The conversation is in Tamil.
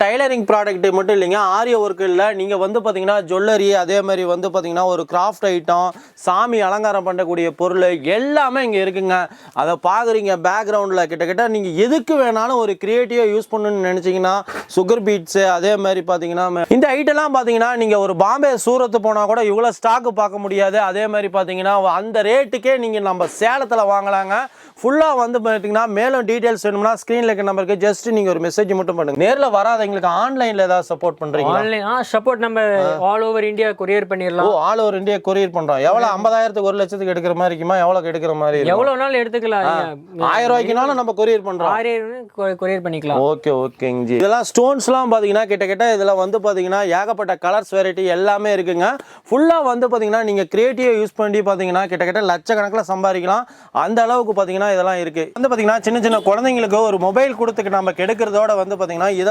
டைலரிங் ப்ராடக்ட் மட்டும் இல்லைங்க ஆரிய ஒர்க்கில் இல்லை நீங்கள் வந்து பார்த்தீங்கன்னா ஜுவல்லரி அதே மாதிரி வந்து பார்த்தீங்கன்னா ஒரு கிராஃப்ட் ஐட்டம் சாமி அலங்காரம் பண்ணக்கூடிய பொருள் எல்லாமே இங்கே இருக்குங்க. அதை பார்க்குறீங்க பேக்ரவுண்டில் கிட்டத்தட்ட நீங்கள் எதுக்கு வேணாலும் ஒரு க்ரியேட்டிவாக யூஸ் பண்ணணும்னு நினச்சிங்கன்னா சுகர் பீட்ஸு அதே மாதிரி பார்த்தீங்கன்னா இந்த ஐட்டம்லாம் பார்த்தீங்கன்னா நீங்கள் ஒரு பாம்பே சூரத்து போனால் கூட இவ்வளோ ஸ்டாக்கு பார்க்க முடியாது. அதே மாதிரி பார்த்தீங்கன்னா அந்த ரேட்டுக்கே நீங்கள் நம்ம சேலத்தில் வாங்கலாங்க. ஃபுல்லாக வந்து பார்த்தீங்கன்னா மேலும் டீட்டெயில்ஸ் வேணும்னா ஸ்க்ரீனில் இருக்க நம்பருக்கு ஜஸ்ட் நீங்கள் ஒரு மெசேஜ் மட்டும் பண்ணுங்க. நேரில் வராதவங்களுக்கு ஆன்லைனில் ஏதாவது சப்போர்ட் பண்ணுறீங்களா ஆன்லைன் ஆ சப்போர்ட் நம்ம ஆல் ஓவர் இந்தியா கொரியர் ஓ பண்ணிடலாம். ஆல் ஓவர் இந்தியா கொரியர் பண்றோம். எவ்வளவு? ஐம்பதாயிரத்துக்கு ஒரு லட்சத்துக்கு எடுக்கிற மாதிரி இருக்குமா? எவ்வளவு எடுக்கிற மாதிரி? எவ்வளவு நாள் எடுத்துக்கலாம். நீங்க. ஆயிரம் ரூபாய்க்குனாலும் நம்ம கொரியர் பண்றோம். ஆயிரம் கொரியர் பண்ணிக்கலாம். ஓகே ஓகேங்க ஜி இதெல்லாம் ஸ்டோன்ஸ்லாம் பார்த்தீங்கன்னா கிட்டத்தட்ட இதில் வந்து பார்த்தீங்கன்னா ஏகப்பட்ட கலர்ஸ் வெரைட்டி எல்லாமே இருக்குங்க. ஃபுல்லாக வந்து பார்த்தீங்கன்னா நீங்கள் கிரியேட்டிவ் யூஸ் பண்ணி பார்த்தீங்கன்னா கிட்டத்தட்ட லட்சக்கணக்கில் சம்பாதிக்கலாம். அந்த அளவுக்கு பார்த்தீங்கன்னா இதெல்லாம் இருக்குது வந்து பார்த்தீங்கன்னா சின்ன சின்ன குழந்தைங்களுக்கு ஒரு மொபைல் கொடுத்துக்கு நம்ம கெடுக்கிறதோட வந்து பார்த்தீங்கன்னா இதை